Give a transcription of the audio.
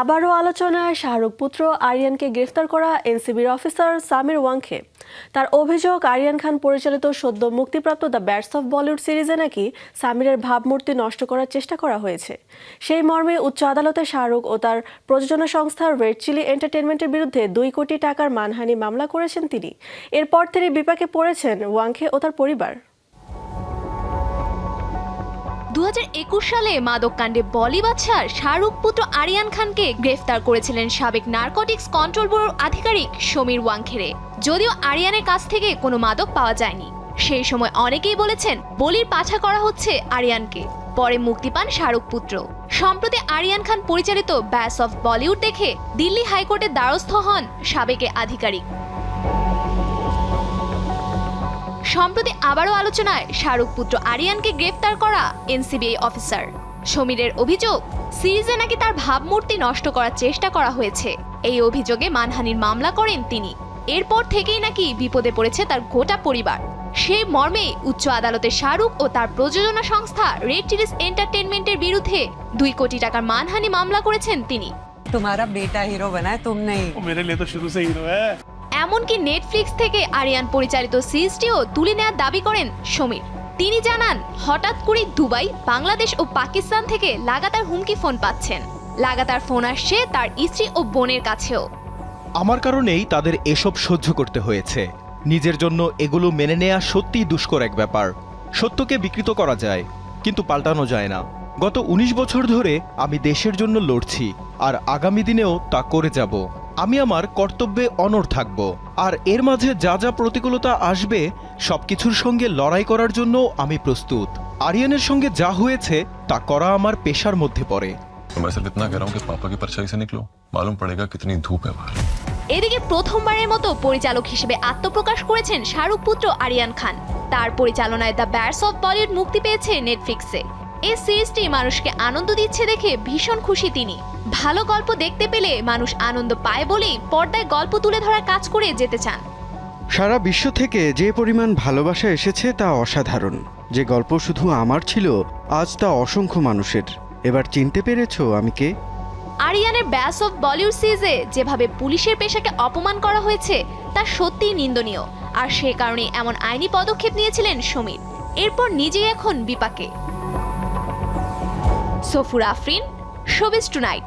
আবারও আলোচনায় শাহরুখ পুত্র আরিয়ানকে গ্রেফতার করা এনসিবির অফিসার সামির ওয়াংখে। তার অভিযোগ, আরিয়ান খান পরিচালিত সদ্য মুক্তিপ্রাপ্ত দ্য ব্যাটস অফ বলিউড সিরিজে নাকি সামিরের ভাবমূর্তি নষ্ট করার চেষ্টা করা হয়েছে। সেই মর্মে উচ্চ আদালতে শাহরুখ ও তার প্রযোজনা সংস্থা রেড চিলি এন্টারটেনমেন্টের বিরুদ্ধে দুই কোটি টাকার মানহানি মামলা করেছেন তিনি। এরপর তিনি বিপাকে পড়েছেন ওয়াংখে ও তার পরিবার। দু হাজার একুশ সালে মাদক কাণ্ডে বলি বাদশার শাহরুখ পুত্র আরিয়ান খানকে গ্রেফতার করেছিলেন সাবেক নার্কোটিক্স কন্ট্রোল ব্যুরোর আধিকারিক সমীর ওয়াংখেরে যদিও আরিয়ানের কাছ থেকে কোনো মাদক পাওয়া যায়নি। সেই সময় অনেকেই বলেছেন, বলির পাঠা করা হচ্ছে আরিয়ানকে। পরে মুক্তি পান শাহরুখ পুত্র। সম্প্রতি আরিয়ান খান পরিচালিত ব্যাস অফ বলিউড দেখে দিল্লি হাইকোর্টের দ্বারস্থ হন সাবেক আধিকারিক। সম্প্রতি আবারও আলোচনায় শাহরুখ পুত্র আরিয়ানকে গ্রেফতার করা এনসিবিআই অফিসার। সমীরের অভিযোগ সিরিজে নাকি তার ভাবমূর্তি নষ্ট করার চেষ্টা করা হয়েছে। এই অভিযোগে মানহানির মামলা করেন তিনি। এরপর থেকেই নাকি বিপদে পড়েছে তার গোটা পরিবার। সেই মর্মে উচ্চ আদালতে শাহরুখ ও তার প্রযোজনা সংস্থা রেড চিলিস এন্টারটেনমেন্টের বিরুদ্ধে দুই কোটি টাকার মানহানি মামলা করেছেন তিনি। তোমারা বেটা হিরো বানায় তুমি নেই মেরে লিয়ে তো শুরু সে হিরো হ্যাঁ। এমনকি নেটফ্লিক্স থেকে আরিয়ান পরিচালিত সিরিজটিও তুলে নেওয়ার দাবি করেন সমীর। তিনি জানান, হঠাৎ করে দুবাই, বাংলাদেশ ও পাকিস্তান থেকে লাগাতার হুমকি ফোন পাচ্ছেন। লাগাতার ফোন আসছে তার স্ত্রী ও বোনের কাছেও। আমার কারণেই তাদের এসব সহ্য করতে হয়েছে। নিজের জন্য এগুলো মেনে নেওয়া সত্যিই দুষ্কর এক ব্যাপার। সত্যকে বিকৃত করা যায়, কিন্তু পাল্টানো যায় না। গত ১৯ বছর ধরে আমি দেশের জন্য লড়ছি আর আগামী দিনেও তা করে যাব আমি আমার কর্তব্যে অনড় থাকব আর এর মাঝে যা যা প্রতিকূলতা আসবে সবকিছুর সঙ্গে লড়াই করার জন্য আমি প্রস্তুত আরিয়ানের সঙ্গে যা হয়েছে তা করা আমার পেশার মধ্যে পড়ে तो मैं सिर्फ इतना कह रहा हूँ कि पापा की परछाई से निकलो मालूम पड़ेगा कितनी धूप है बाहर এদিকে প্রথমবারের মতো পরিচালক হিসেবে আত্মপ্রকাশ করেছেন শাহরুখ পুত্র আরিয়ান খান তার পরিচালনায় দ্য ব্যাটস অফ বলিউড মুক্তি পেয়েছে নেটফ্লিক্সে এই সিরিজটি মানুষকে আনন্দ দিচ্ছে দেখে ভীষণ খুশি তিনি। ভালো গল্প দেখতে পেলে মানুষ আনন্দ পায় বলেই পর্দায় গল্প তুলে ধরার কাজ করে যেতে চান। সারা বিশ্ব থেকে যে পরিমাণ ভালোবাসা এসেছে তা অসাধারণ। যে গল্প শুধু আমার ছিল আজ তা অসংখ্য মানুষের। এবার চিনতে পেরেছ আমি কে? আরিয়ানের ব্যাস অফ বলিউড সিরিজে যেভাবে পুলিশের পেশাকে অপমান করা হয়েছে তা সত্যিই নিন্দনীয়। আর সে কারণে এমন আইনি পদক্ষেপ নিয়েছিলেন সমীর। এরপর নিজেই এখন বিপাকে। Safur Afrin showbiz tonight.